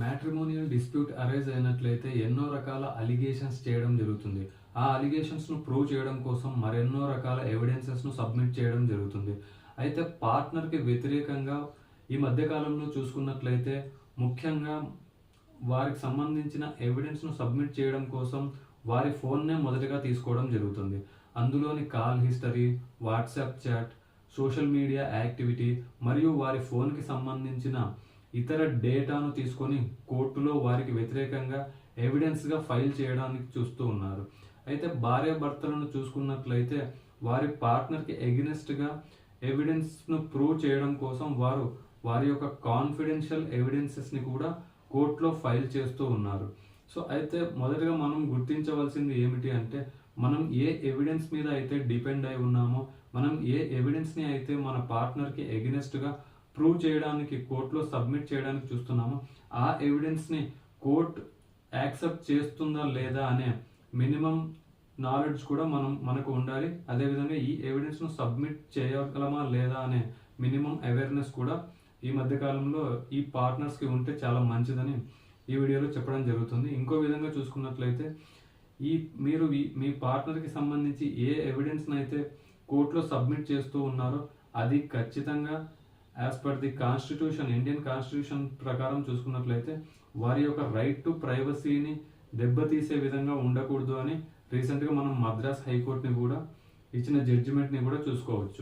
Matrimonial dispute arise అయినట్లయితే ఎన్నో రకాల అలిగేషన్స్ చేయడం జరుగుతుంది. ఆ అలిగేషన్స్ను ప్రూవ్ చేయడం కోసం మరెన్నో రకాల ఎవిడెన్సెస్ను సబ్మిట్ చేయడం జరుగుతుంది. అయితే పార్ట్నర్కి వ్యతిరేకంగా ఈ మధ్యకాలంలో చూసుకున్నట్లయితే ముఖ్యంగా వారికి సంబంధించిన ఎవిడెన్స్ను సబ్మిట్ చేయడం కోసం వారి ఫోన్నే మొదటగా తీసుకోవడం జరుగుతుంది. అందులోని call history WhatsApp chat social media activity మరియు వారి ఫోన్కి సంబంధించిన ఇతర డేటాను తీసుకొని కోర్టులో వారికి వ్యతిరేకంగా ఎవిడెన్స్గా ఫైల్ చేయడానికి చూస్తూ ఉన్నారు. అయితే భార్య భర్తలను చూసుకున్నట్లయితే వారి పార్ట్నర్కి ఎగ్నెస్ట్గా ఎవిడెన్స్ను ప్రూవ్ చేయడం కోసం వారు వారి యొక్క కాన్ఫిడెన్షియల్ ఎవిడెన్సెస్ని కూడా కోర్టులో ఫైల్ చేస్తూ ఉన్నారు. సో అయితే మొదటగా మనం గుర్తించవలసింది ఏమిటి అంటే మనం ఏ ఎవిడెన్స్ మీద అయితే డిపెండ్ అయి ఉన్నామో మనం ఏ ఎవిడెన్స్ని అయితే మన పార్ట్నర్కి ఎగ్నెస్ట్గా ప్రూవ్ చేయడానికి కోర్టులో సబ్మిట్ చేయడానికి చూస్తున్నామో? ఆ ఎవిడెన్స్ని కోర్ట్ యాక్సెప్ట్ చేస్తుందా లేదా అనే మినిమం నాలెడ్జ్ కూడా మనం మనకు ఉండాలి. అదేవిధంగా ఈ ఎవిడెన్స్ను సబ్మిట్ చేయగలమా లేదా అనే మినిమం అవేర్నెస్ కూడా ఈ మధ్యకాలంలో ఈ పార్ట్నర్స్కి ఉంటే చాలా మంచిదని ఈ వీడియోలో చెప్పడం జరుగుతుంది. ఇంకో విధంగా చూసుకున్నట్లయితే ఈ మీరు మీ పార్ట్నర్కి సంబంధించి ఏ ఎవిడెన్స్ని అయితే కోర్టులో సబ్మిట్ చేస్తూ ఉన్నారో అది ఖచ్చితంగా as per the constitution Indian constitution ప్రకారం చూసుకున్నట్లయితే వారి యొక్క రైట్ టు ప్రైవసీని దెబ్బతీసే విధంగా ఉండకూడదు అని రీసెంట్గా మనం మద్రాస్ హైకోర్టుని కూడా ఇచ్చిన జడ్జిమెంట్ని కూడా చూసుకోవచ్చు.